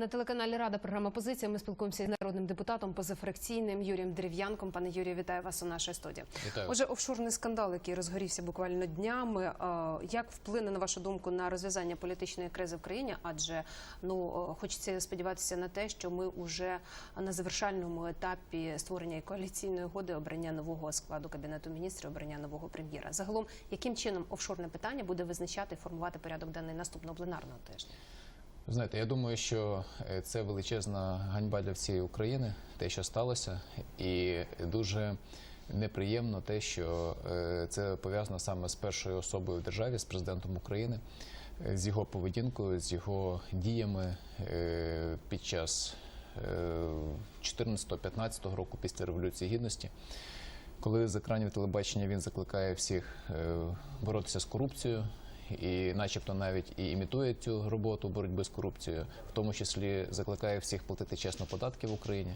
На телеканалі Рада програма Позиція. Ми спілкуємося з народним депутатом позафракційним Юрієм Дерев'янком. Пане Юрію, вітаю вас у нашій студії. Вітаю. Отже, офшорний скандал, який розгорівся буквально днями. е, Як вплине на вашу думку на розв'язання політичної кризи в країні? Адже ну е, хочеться сподіватися на те, що ми вже на завершальному етапі створення коаліційної угоди обрання нового складу кабінету міністрів, обрання нового прем'єра. Загалом, яким чином офшорне питання буде визначати і формувати порядок денний наступного пленарного тижня? Знаєте, я думаю, що е, це величезна ганьба для всієї України, те, що сталося, і дуже неприємно те, що е, це пов'язано саме з першою особою в державі, з президентом України, е, з його поведінкою, з його діями під час 14-15 року після революції гідності. Коли з екранів телебачення він закликає всіх боротися з корупцією, і, начебто, навіть і імітує цю роботу боротьби з корупцією, в тому числі закликає всіх платити чесно податки в Україні.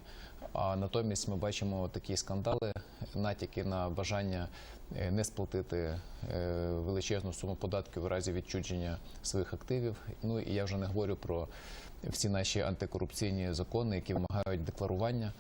А натомість ми бачимо такі скандали, натяки на бажання е, не сплатити е, величезну суму податків у разі відчудження своїх активів. Ну і я вже не говорю про всі наші антикорупційні закони, які вимагають декларування.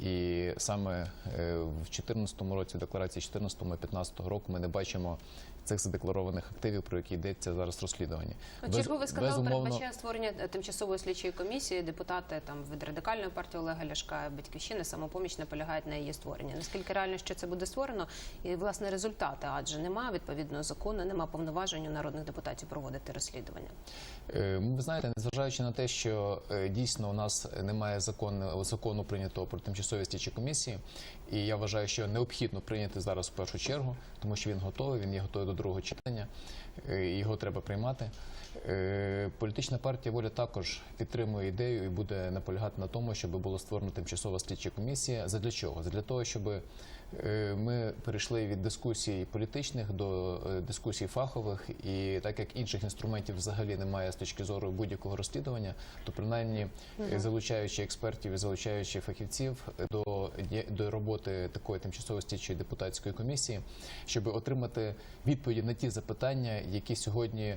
І саме е, в 2014 році, декларації 2014 і 2015 року, ми не бачимо цих задекларованих активів, про які йдеться зараз розслідування. Ну, Черговий скандал безумовно, передбачає створення е, тимчасової слідчої комісії. Депутати там від радикальної партії Олега Ляшка, батьківщини, самопоміч наполягають на її створення. Наскільки реально що це буде створено, і власне результати, адже немає відповідного закону, немає повноважень у народних депутатів проводити розслідування. Е, Ви знаєте, незважаючи на те, що е, дійсно у нас немає закону, закону прийнятого про тимчасові слідчі комісії, і я вважаю, що необхідно прийняти зараз в першу чергу, тому що він готовий, він є готовий до другого читання, е, його треба приймати. Е, Політична партія воля також підтримує ідею і буде наполягати на тому, щоб була створена тимчасова слідча комісія. Задля чого? Задля того, щоб е, ми перейшли від дискусій політичних до е, дискусій фахових, і так як інших інструментів взагалі немає з точки зору будь-якого розслідування, то принаймні залучаючи експертів і залучаючи фахівців до, до роботи такої тимчасової слідчої депутатської комісії, щоб отримати відповіді на ті запитання, які сьогодні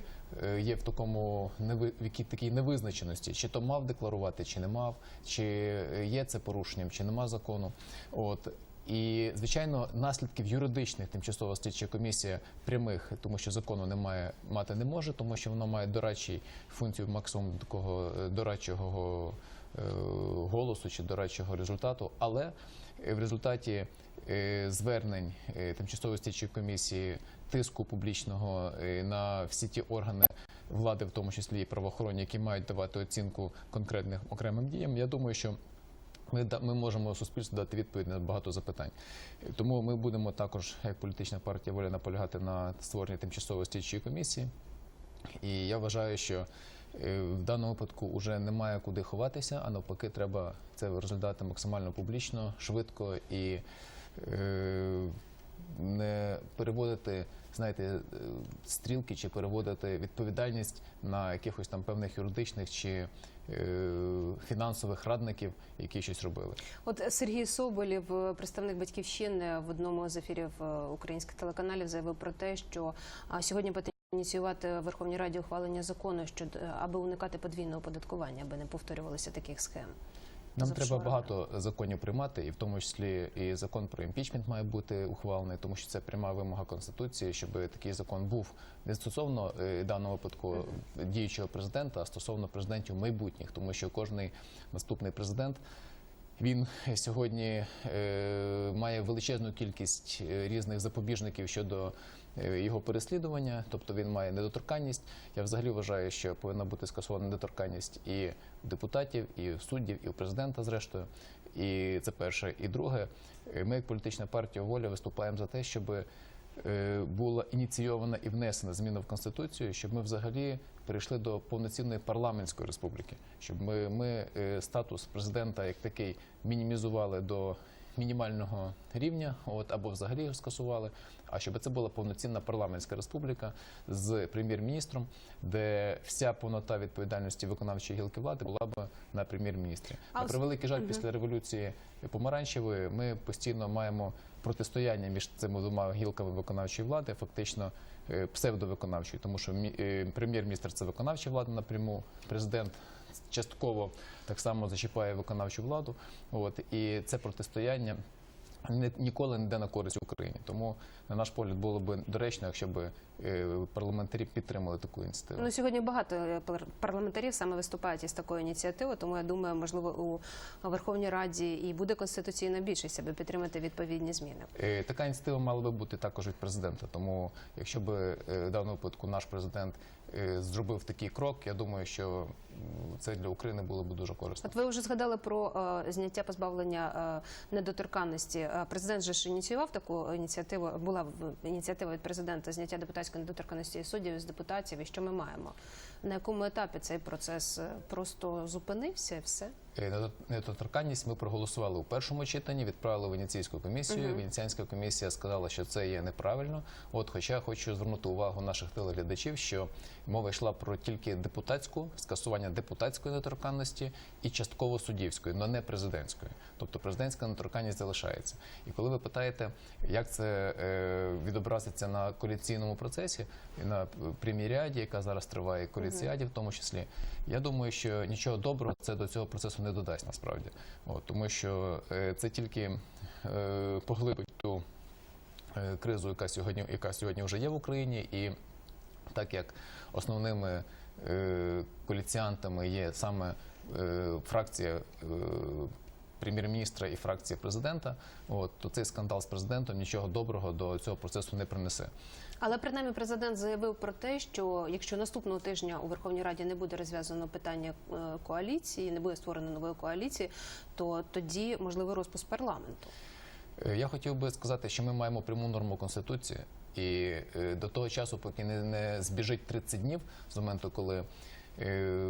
є в такому в такій невизначеності, чи то мав декларувати, чи не мав, чи е, є це порушенням, чи нема закону. От і звичайно, наслідків юридичних тимчасова слідча комісія прямих, тому що закону немає мати не може, тому що воно має дорадчий функцію максимум такого е, дорадчого е, голосу чи дорадчого результату. Але е, в результаті е, звернень е, тимчасової слідчої комісії тиску публічного е, на всі ті органи влади, в тому числі і правоохоронні, які мають давати оцінку конкретним окремим діям. Я думаю, що ми, ми можемо суспільству дати відповідь на багато запитань. Тому ми будемо також, як політична партія воля, наполягати на створенні тимчасової слідчої комісії. І я вважаю, що е, в даному випадку вже немає куди ховатися, а навпаки, треба це розглядати максимально публічно, швидко і е, не переводити, знаєте, е, стрілки чи переводити відповідальність на якихось там певних юридичних чи е, фінансових радників, які щось робили. От Сергій Соболєв, е, представник батьківщини, в одному з ефірів українських телеканалів заявив про те, що сьогодні потрібно ініціювати Верховній Раді ухвалення закону, що е, аби уникати подвійного оподаткування, аби не повторювалися таких схем. Нам треба багато законів приймати, і в тому числі і закон про імпічмент має бути ухвалений, тому що це пряма вимога конституції, щоб такий закон був не стосовно даного випадку діючого президента, а стосовно президентів майбутніх, тому що кожний наступний президент. Він сьогодні е, має величезну кількість е, різних запобіжників щодо е, його переслідування, тобто він має недоторканність. Я взагалі вважаю, що повинна бути скасована недоторканність і депутатів, і суддів, і у президента, зрештою. І це перше. І друге, е, ми, як політична партія воля, виступаємо за те, щоб е, була ініційована і внесена зміна в конституцію, щоб ми взагалі перейшли до повноцінної парламентської республіки, щоб ми, ми е, статус президента як такий мінімізували до мінімального рівня, от або взагалі його скасували. А щоб це була повноцінна парламентська республіка з прем'єр-міністром, де вся повнота відповідальності виконавчої гілки влади була б на прем'єр-міністрі. На превеликий жаль, після революції помаранчевої ми постійно маємо протистояння між цими двома гілками виконавчої влади, фактично е, псевдовиконавчої, тому що е, прем'єр-міністр це виконавча влада напряму, президент частково так само зачіпає виконавчу владу. От і це протистояння не- ніколи не йде на користь Україні. Тому, на наш погляд, було б доречно, якщо б е, парламентарі підтримали таку ініціативу. Ну сьогодні багато е, парламентарів саме виступають із такою ініціативою, тому я думаю, можливо, у Верховній Раді і буде конституційна більшість, аби підтримати відповідні зміни. Е, Така ініціатива мала би бути також від президента. Тому, якщо б в даному випадку наш президент зробив такий крок, я думаю, що це для України було б дуже корисно. От ви вже згадали про е, зняття позбавлення е, недоторканності. Е, Президент же ж ініціював таку ініціативу. Була ініціатива від президента зняття депутатської недоторканності і суддів із депутатів. І що ми маємо? На якому етапі цей процес е, просто зупинився і все? Е, Недоторканність ми проголосували у першому читанні, відправили в Венеційську комісію. Венеціанська комісія сказала, що це є неправильно. От, хоча хочу звернути увагу наших телеглядачів, що мова йшла про тільки депутатську скасування депутатської недоторканності і частково суддівської, але не президентської. Тобто президентська недоторканність залишається. І коли ви питаєте, як це е, відобразиться на коаліційному процесі, на прем'єріаді, яка зараз триває, коаліціаді, в тому числі, я думаю, що нічого доброго це до цього процесу не додасть насправді. От, тому що е, це тільки е, поглибить ту кризу, яка сьогодні, яка сьогодні вже є в Україні, і так як основними коаліціантами є саме е, фракція е, прем'єр-міністра і фракція президента, от, то цей скандал з президентом нічого доброго до цього процесу не принесе. Але принаймні президент заявив про те, що якщо наступного тижня у Верховній Раді не буде розв'язано питання е, коаліції, не буде створено нової коаліції, то тоді можливий розпуск парламенту. Е, Я хотів би сказати, що ми маємо пряму норму конституції, і е, до того часу, поки не, збіжить 30 днів з моменту, коли е,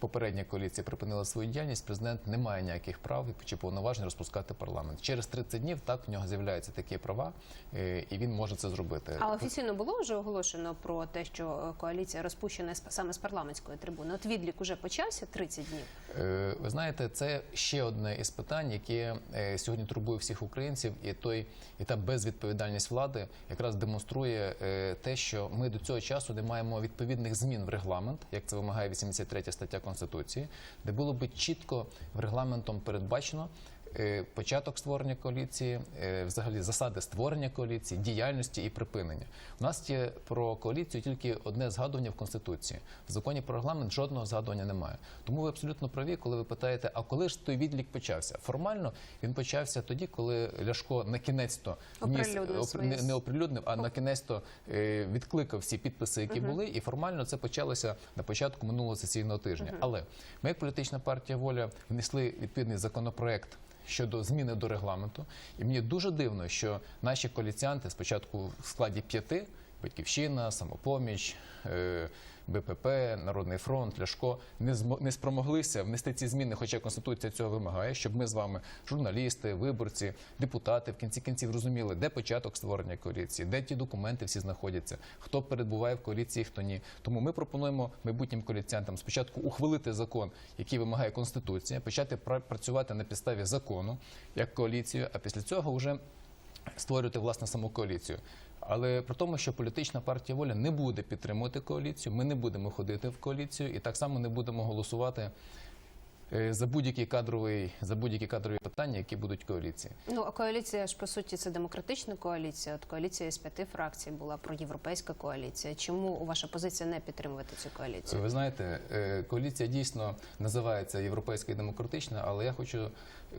попередня коаліція припинила свою діяльність, президент не має ніяких прав чи повноважень розпускати парламент. Через 30 днів так в нього з'являються такі права, е, і він може це зробити. А офіційно було вже оголошено про те, що е, коаліція розпущена саме з парламентської трибуни. От відлік уже почався 30 днів. Е, Ви знаєте, це ще одне із питань, яке сьогодні турбує всіх українців, і той і та безвідповідальність влади якраз демонструє те, що ми до цього часу не маємо відповідних змін в регламент, як це вимагає 83 стаття конституції, де було би чітко в регламентом передбачено. Е, Початок створення коаліції, е, взагалі засади створення коаліції, діяльності і припинення. У нас є про коаліцію тільки одне згадування в конституції. В законі про регламент жодного згадування немає. Тому ви абсолютно праві, коли ви питаєте, а коли ж той відлік почався? Формально він почався тоді, коли Ляшко на кінець-то вніс оп- не, не оприлюднив, а на кінець-то е, відкликав всі підписи, які були, і формально це почалося на початку минулого сесійного тижня. Але ми, як політична партія воля, внесли відповідний законопроект. Щодо зміни до регламенту, і мені дуже дивно, що наші коаліціанти спочатку в складі п'яти батьківщина, самопоміч, е, БПП, Народний фронт, Ляшко не не спромоглися внести ці зміни, хоча конституція цього вимагає, щоб ми з вами, журналісти, виборці, депутати, в кінці кінців розуміли, де початок створення коаліції, де ті документи всі знаходяться, хто перебуває в коаліції, хто ні. Тому ми пропонуємо майбутнім коаліціантам спочатку ухвалити закон, який вимагає конституція, почати працювати на підставі закону як коаліцію, а після цього вже створювати власне саму коаліцію. Але при тому, що політична партія воля не буде підтримувати коаліцію, ми не будемо ходити в коаліцію і так само не будемо голосувати за будь-які кадрові за будь-які кадрові питання, які будуть в коаліції. Ну а коаліція ж по суті це демократична коаліція. От коаліція з п'яти фракцій була проєвропейська коаліція. Чому ваша позиція не підтримувати цю коаліцію? Ви знаєте, е, коаліція дійсно називається європейська і демократична, але я хочу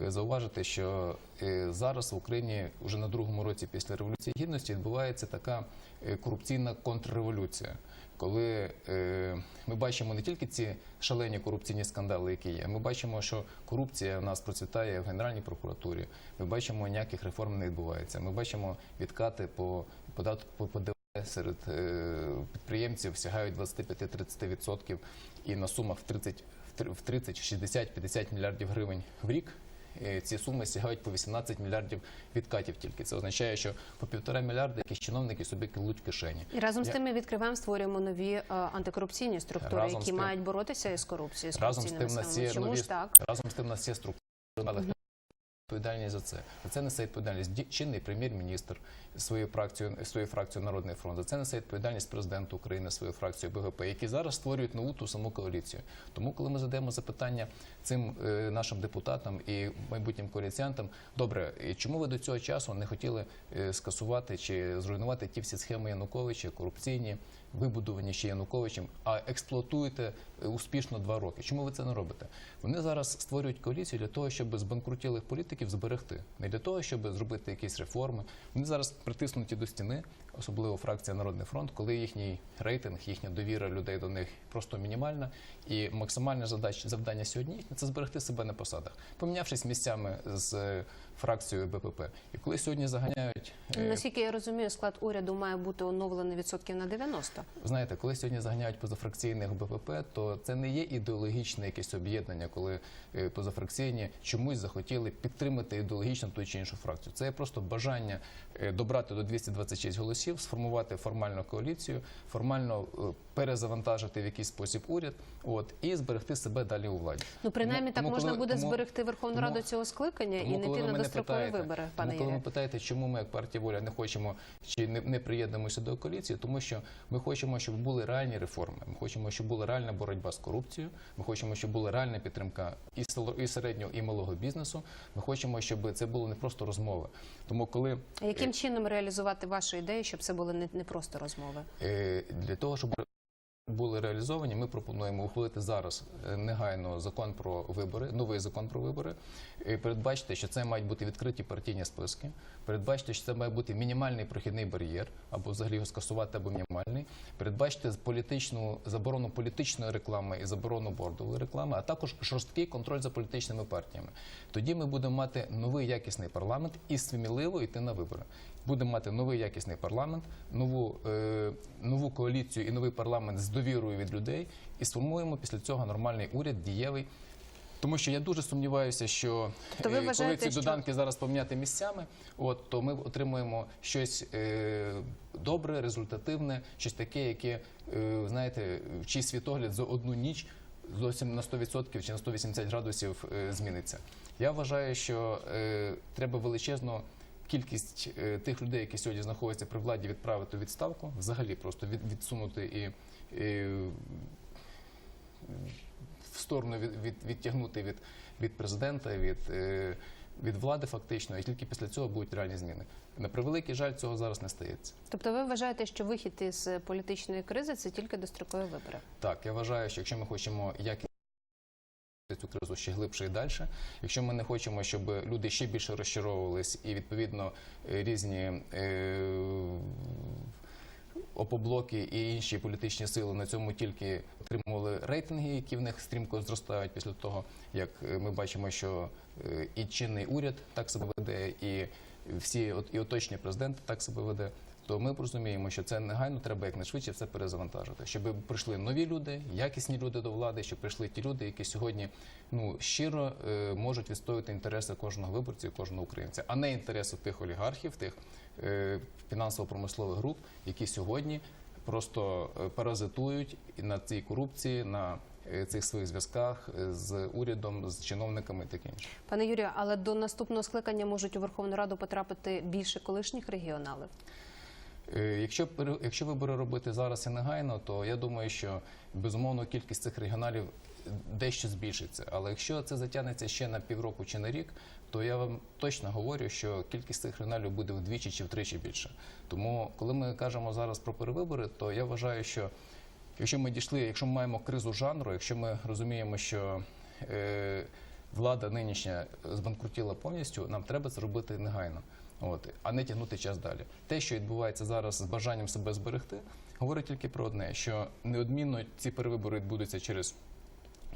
е, зауважити, що е, зараз в Україні вже на другому році після революції гідності відбувається така е, корупційна контрреволюція. Коли е, ми бачимо не тільки ці шалені корупційні скандали, які є, ми бачимо, що корупція в нас процвітає в Генеральній прокуратурі. Ми бачимо, ніяких реформ не відбувається. Ми бачимо відкати по податку по ПДВ серед е, підприємців сягають 25-30% і на сумах в 30, в тр- в 30, 60, 50 мільярдів гривень в рік. Е, Ці суми сягають по 18 мільярдів відкатів тільки. Це означає, що по півтора мільярда якісь чиновники собі кладуть в кишені. І разом з тим ми відкриваємо, створюємо нові е, антикорупційні структури, Разом які тим- мають боротися із корупцією з Разом з корупційними тим, нас є Чому нові ж так? разом з тим, у нас є структури відповідальність за це. За це несе відповідальність чинний прем'єр-міністр своєю фракцією своєю фракцією Народний фронт. За це несе відповідальність президент України своєю фракцією БГП, які зараз створюють нову ту саму коаліцію. Тому, коли ми задаємо запитання цим е, нашим депутатам і майбутнім коаліціантам, добре, чому ви до цього часу не хотіли е, скасувати чи зруйнувати ті всі схеми Януковича, корупційні, вибудовані ще Януковичем, а експлуатуєте е, успішно два роки? Чому ви це не робите? Вони зараз створюють коаліцію для того, щоб збанкрутілих політиків зберегти, не для того, щоб зробити якісь реформи. Вони зараз притиснуті до стіни, особливо фракція Народний фронт, коли їхній рейтинг, їхня довіра людей до них просто мінімальна, і максимальне завдання сьогодні це зберегти себе на посадах, помінявшись місцями з фракцією БПП. І коли сьогодні заганяють е, Наскільки я розумію, склад уряду має бути оновлений відсотків на 90. Знаєте, коли сьогодні заганяють позафракційних БПП, то це не є ідеологічне якесь об'єднання, коли е, позафракційні чомусь захотіли підтримати ідеологічно ту чи іншу фракцію. Це є просто бажання е, добрати до 226 голосів, сформувати формальну коаліцію, формально перезавантажити в якийсь спосіб уряд, от і зберегти себе далі у владі. Ну, принаймні, Тому- так тому можна коли- буде тому- зберегти Верховну тому- Раду цього скликання і не йти на дострокові питаєте, вибори, пане тому, коли ви питаєте, чому ми, як партія воля, не хочемо чи не, не приєднуємося до коаліції, тому що ми хочемо, щоб були реальні реформи. Ми хочемо, щоб була реальна боротьба з корупцією. Ми хочемо, щоб була реальна підтримка і село- і середнього, і малого бізнесу. Ми хочемо, щоб це було не просто розмови. Тому, коли А яким чином реалізувати вашу ідею, щоб це були не, не просто розмови? Е, Для того, щоб були реалізовані, ми пропонуємо ухвалити зараз е, негайно закон про вибори, новий закон про вибори. Е, Передбачити, що це мають бути відкриті партійні списки. Передбачити, що це має бути мінімальний прохідний бар'єр, або взагалі його скасувати, або мінімальний. Передбачити політичну заборону політичної реклами і заборону бордової реклами, а також жорсткий контроль за політичними партіями. Тоді ми будемо мати новий якісний парламент і сміливо йти на вибори. Будемо мати новий якісний парламент, нову, е, нову коаліцію і новий парламент з довірою від людей, і сформуємо після цього нормальний уряд, дієвий. Тому що я дуже сумніваюся, що Тобто ви е, коли вважаєте, ці що- доданки зараз поміняти місцями, от то ми отримуємо щось е, добре, результативне, щось таке, яке е, знаєте, в чий світогляд за одну ніч зовсім на 100% чи на 180 градусів е, зміниться. Я вважаю, що е, треба величезно кількість е, тих людей, які сьогодні знаходяться при владі, відправити у відставку, взагалі просто відсунути і. і в сторону від, від, відтягнути від, від президента, від, е, від влади фактично, і тільки після цього будуть реальні зміни. На превеликий жаль, цього зараз не стається. Тобто ви вважаєте, що вихід із політичної кризи це тільки дострокові вибори? Так, я вважаю, що якщо ми хочемо якісно цю кризу ще глибше і далі, якщо ми не хочемо, щоб люди ще більше розчаровувались і відповідно різні е, опоблоки і інші політичні сили на цьому тільки отримували рейтинги, які в них стрімко зростають після того, як е, ми бачимо, що е, і чинний уряд так себе веде, і всі от- і оточні президенти так себе веде. То ми розуміємо, що це негайно треба якнайшвидше все перезавантажити, щоб прийшли нові люди, якісні люди до влади, щоб прийшли ті люди, які сьогодні ну щиро е, можуть відстоювати інтереси кожного виборця, і кожного українця, а не інтереси тих олігархів, тих е, фінансово-промислових груп, які сьогодні просто е, паразитують на цій корупції, на е, цих своїх зв'язках е, з урядом, з чиновниками таке інше. Пане Юрію, але до наступного скликання можуть у Верховну Раду потрапити більше колишніх регіоналів. Е, Якщо якщо вибори робити зараз і негайно, то я думаю, що безумовно кількість цих регіоналів дещо збільшиться. Але якщо це затягнеться ще на півроку чи на рік, то я вам точно говорю, що кількість цих регіоналів буде вдвічі чи втричі більше. Тому, коли ми кажемо зараз про перевибори, то я вважаю, що якщо ми дійшли, якщо ми маємо кризу жанру, якщо ми розуміємо, що е, влада нинішня збанкрутіла повністю, нам треба це робити негайно. От, а не тягнути час далі. Те, що відбувається зараз з бажанням себе зберегти, говорить тільки про одне: що неодмінно ці перевибори відбудуться через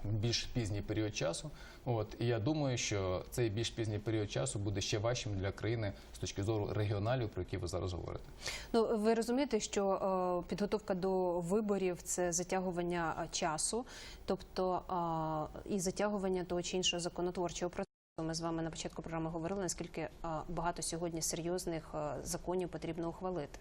більш пізній період часу. От і я думаю, що цей більш пізній період часу буде ще важчим для країни з точки зору регіоналів, про які ви зараз говорите. Ну ви розумієте, що е, підготовка до виборів це затягування е, часу, тобто е, і затягування того чи іншого законотворчого процесу. Ми з вами на початку програми говорили, наскільки багато сьогодні серйозних законів потрібно ухвалити.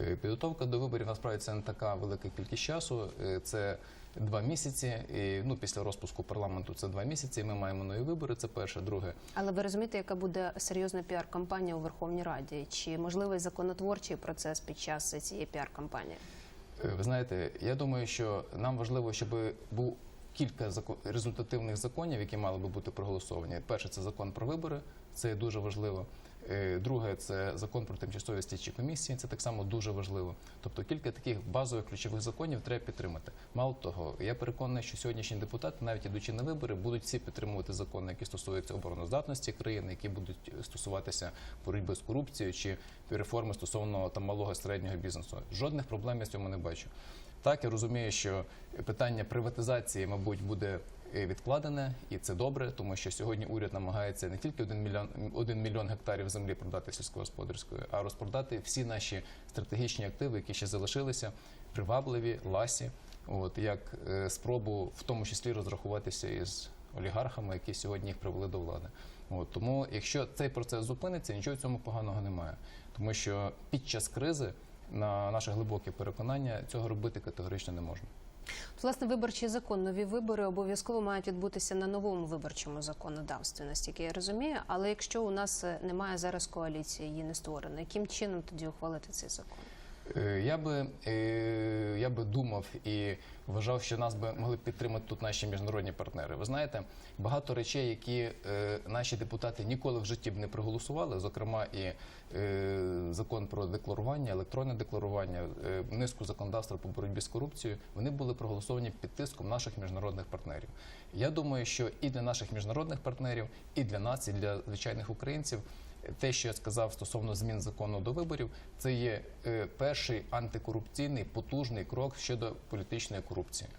Е, Підготовка до виборів насправді це не така велика кількість часу. Е, Це два місяці. І, ну, після розпуску парламенту це два місяці. Ми маємо нові вибори. Це перше, друге. Але ви розумієте, яка буде серйозна піар-кампанія у Верховній Раді? Чи можливий законотворчий процес під час цієї піар-кампанії? Е, Ви знаєте, я думаю, що нам важливо, щоб був кілька результативних законів, які мали би бути проголосовані. Перше це закон про вибори, це дуже важливо. Е, Друге це закон про тимчасові слідчі комісії. Це так само дуже важливо. Тобто кілька таких базових ключових законів треба підтримати. Мало того, я переконаний, що сьогоднішні депутати, навіть ідучи на вибори, будуть всі підтримувати закони, які стосуються обороноздатності країни, які будуть стосуватися боротьби з корупцією чи реформи стосовно там малого середнього бізнесу. Жодних проблем я в цьому не бачу. Так, я розумію, що питання приватизації, мабуть, буде відкладене, і це добре, тому що сьогодні уряд намагається не тільки 1 мільйон, 1 мільйон гектарів землі продати сільськогосподарської, а розпродати всі наші стратегічні активи, які ще залишилися, привабливі, ласі, от як е, спробу в тому числі розрахуватися із олігархами, які сьогодні їх привели до влади. От, тому, якщо цей процес зупиниться, нічого в цьому поганого немає, тому що під час кризи на наше глибоке переконання цього робити категорично не можна. Власне, виборчий закон, нові вибори обов'язково мають відбутися на новому виборчому законодавстві, настільки я розумію. Але якщо у нас е, немає зараз коаліції, її не створено, яким чином тоді ухвалити цей закон? Е, Я би, е, я би думав і вважав, що нас би могли підтримати тут наші міжнародні партнери. Ви знаєте, багато речей, які е, наші депутати ніколи в житті б не проголосували, зокрема і закон про декларування, електронне декларування, низку законодавства по боротьбі з корупцією, вони були проголосовані під тиском наших міжнародних партнерів. Я думаю, що і для наших міжнародних партнерів, і для нас, і для звичайних українців те, що я сказав стосовно змін закону до виборів, це є е, перший антикорупційний потужний крок щодо політичної корупції.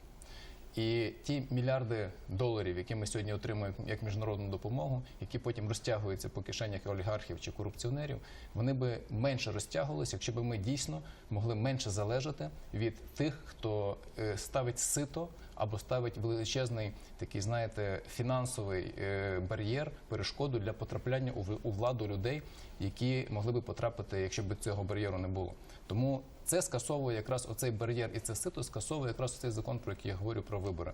І ті мільярди доларів, які ми сьогодні отримуємо як міжнародну допомогу, які потім розтягуються по кишенях олігархів чи корупціонерів, вони би менше розтягувалися, якщо б ми дійсно могли менше залежати від тих, хто е, ставить сито або ставить величезний такий, знаєте, фінансовий е, бар'єр, перешкоду для потрапляння у владу людей, які могли би потрапити, якщо б цього бар'єру не було. Тому це скасовує якраз оцей бар'єр і це сито скасовує якраз цей закон, про який я говорю про вибори.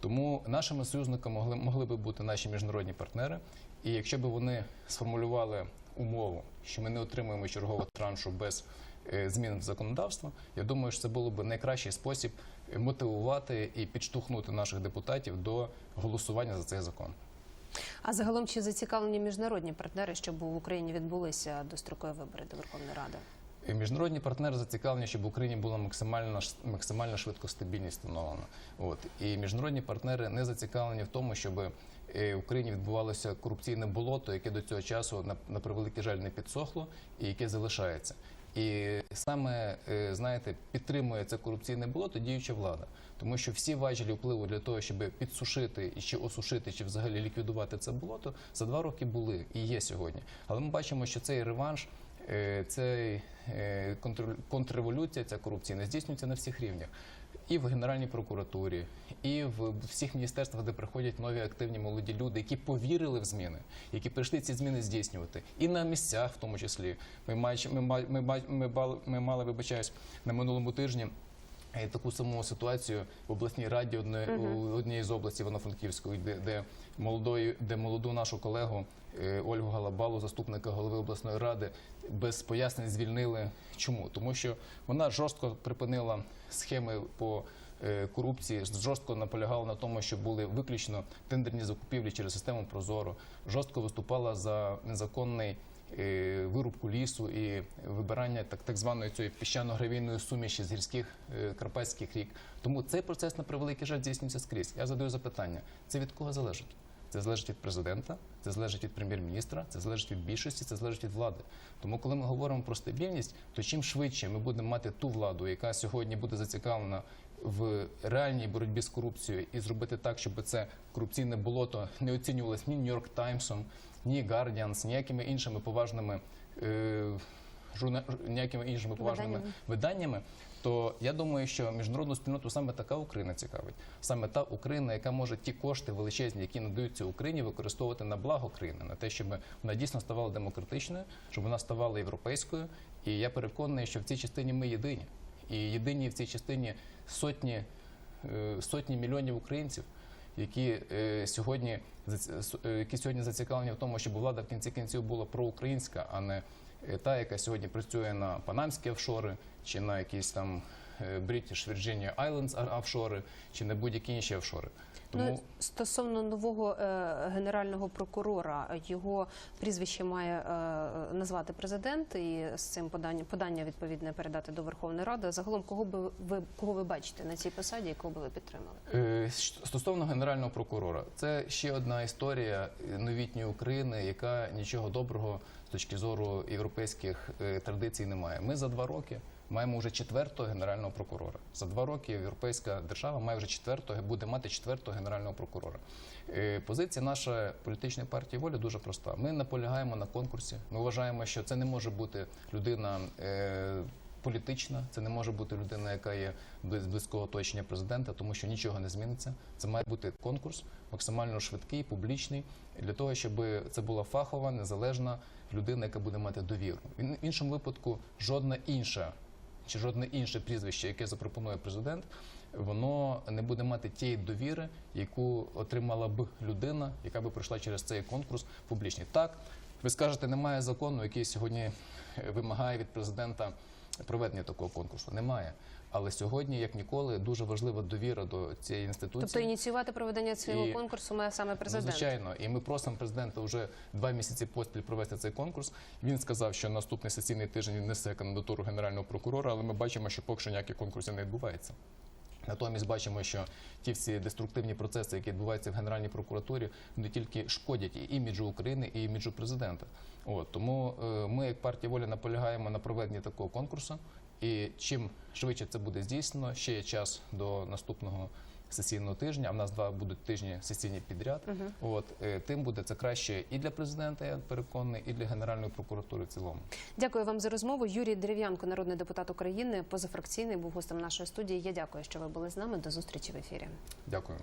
Тому нашими союзниками могли, могли би бути наші міжнародні партнери. І якщо б вони сформулювали умову, що ми не отримуємо чергового траншу без е, змін в законодавство, я думаю, що це було б найкращий спосіб мотивувати і підштовхнути наших депутатів до голосування за цей закон. А загалом чи зацікавлені міжнародні партнери, щоб в Україні відбулися дострокові вибори до Верховної Ради? Міжнародні партнери зацікавлені, щоб в Україні була максимально ш- максимально швидко стабільність встановлена. От і міжнародні партнери не зацікавлені в тому, щоб е, в Україні відбувалося корупційне болото, яке до цього часу на, на превеликий жаль не підсохло, і яке залишається. І саме е, знаєте, підтримує це корупційне болото діюча влада, тому що всі важелі впливу для того, щоб підсушити чи осушити, чи взагалі ліквідувати це болото, за два роки були і є сьогодні. Але ми бачимо, що цей реванш е, цей е, контрреволюція, ця корупція не здійснюється на всіх рівнях. І в Генеральній прокуратурі, і в всіх міністерствах, де приходять нові активні молоді люди, які повірили в зміни, які прийшли ці зміни здійснювати, і на місцях, в тому числі. Ми мач- ми ма- ми ба- ми мали, вибачаюсь, на минулому тижні. Е, Таку саму ситуацію в обласній раді одної у однієї з області Івано-Франківської, де, де молодої, де молоду нашу колегу е, Ольгу Галабалу, заступника голови обласної ради, без пояснень звільнили. Чому? Тому що вона жорстко припинила схеми по е, корупції, жорстко наполягала на тому, що були виключно тендерні закупівлі через систему Прозоро, жорстко виступала за незаконний. Е, Вирубку лісу і вибирання так, так званої цієї піщано-гравійної суміші з гірських е, карпатських рік. Тому цей процес на превеликий жаль здійснюється скрізь. Я задаю запитання: це від кого залежить? Це залежить від президента, це залежить від прем'єр-міністра, це залежить від більшості, це залежить від влади. Тому, коли ми говоримо про стабільність, то чим швидше ми будемо мати ту владу, яка сьогодні буде зацікавлена в реальній боротьбі з корупцією, і зробити так, щоб це корупційне болото не оцінювалось ні Нью-Йорк Таймсом, ні Guardians, ніякими іншими поважними. Е, журна- ніякими іншими поважними Виданнями. виданнями, то я думаю, що міжнародну спільноту саме така Україна цікавить. Саме та Україна, яка може ті кошти величезні, які надаються Україні, використовувати на благо країни, на те, щоб вона дійсно ставала демократичною, щоб вона ставала європейською. І я переконаний, що в цій частині ми єдині. І єдині в цій частині сотні е, сотні мільйонів українців, які е, сьогодні зац- е, які сьогодні зацікавлені в тому, щоб влада в кінці кінців була проукраїнська, а не е, та, яка сьогодні працює на панамські офшори чи на якісь там е, British Virginia Islands офшори, чи на будь-які інші офшори. Тому Ну, стосовно нового е, генерального прокурора, його прізвище має е, назвати президент і з цим подання подання відповідне передати до Верховної Ради. Загалом, кого би ви кого ви бачите на цій посаді, якого би ви підтримали? Е, Стосовно генерального прокурора, це ще одна історія е, новітньої України, яка нічого доброго з точки зору європейських е, традицій не має. Ми за два роки маємо вже четвертого генерального прокурора. За два роки європейська держава має вже четвертого, буде мати четвертого генерального прокурора. Е, Позиція нашої політичної партії воля дуже проста. Ми наполягаємо на конкурсі. Ми вважаємо, що це не може бути людина. е, Політична, це не може бути людина, яка є близ- близького оточення президента, тому що нічого не зміниться. Це має бути конкурс максимально швидкий, публічний, для того, щоб це була фахова, незалежна людина, яка буде мати довіру. В іншому випадку жодна інша чи жодне інше прізвище, яке запропонує президент, воно не буде мати тієї довіри, яку отримала б людина, яка би пройшла через цей конкурс публічний. Так, ви скажете, немає закону, який сьогодні е, вимагає від президента проведення такого конкурсу. Немає. Але сьогодні, як ніколи, дуже важлива довіра до цієї інституції. Тобто ініціювати проведення цього І- конкурсу має саме Ну, президент. звичайно, і ми просимо президента вже два місяці поспіль провести цей конкурс. Він сказав, що наступний сесійний тиждень він несе кандидатуру генерального прокурора, але ми бачимо, що поки що ніяких конкурсів не відбувається. Натомість бачимо, що ті всі деструктивні процеси, які відбуваються в Генеральній прокуратурі, не тільки шкодять і іміджу України, і іміджу президента. От тому е, ми, як партія воля, наполягаємо на проведенні такого конкурсу. І чим швидше це буде здійснено, ще є час до наступного сесійного тижня. А в нас два будуть тижні сесійні підряд. От е, тим буде це краще і для президента, я переконаний, і для Генеральної прокуратури в цілому. Дякую вам за розмову. Юрій Дерев'янко, народний депутат України, позафракційний, був гостем нашої студії. Я дякую, що ви були з нами. До зустрічі в ефірі. Дякую.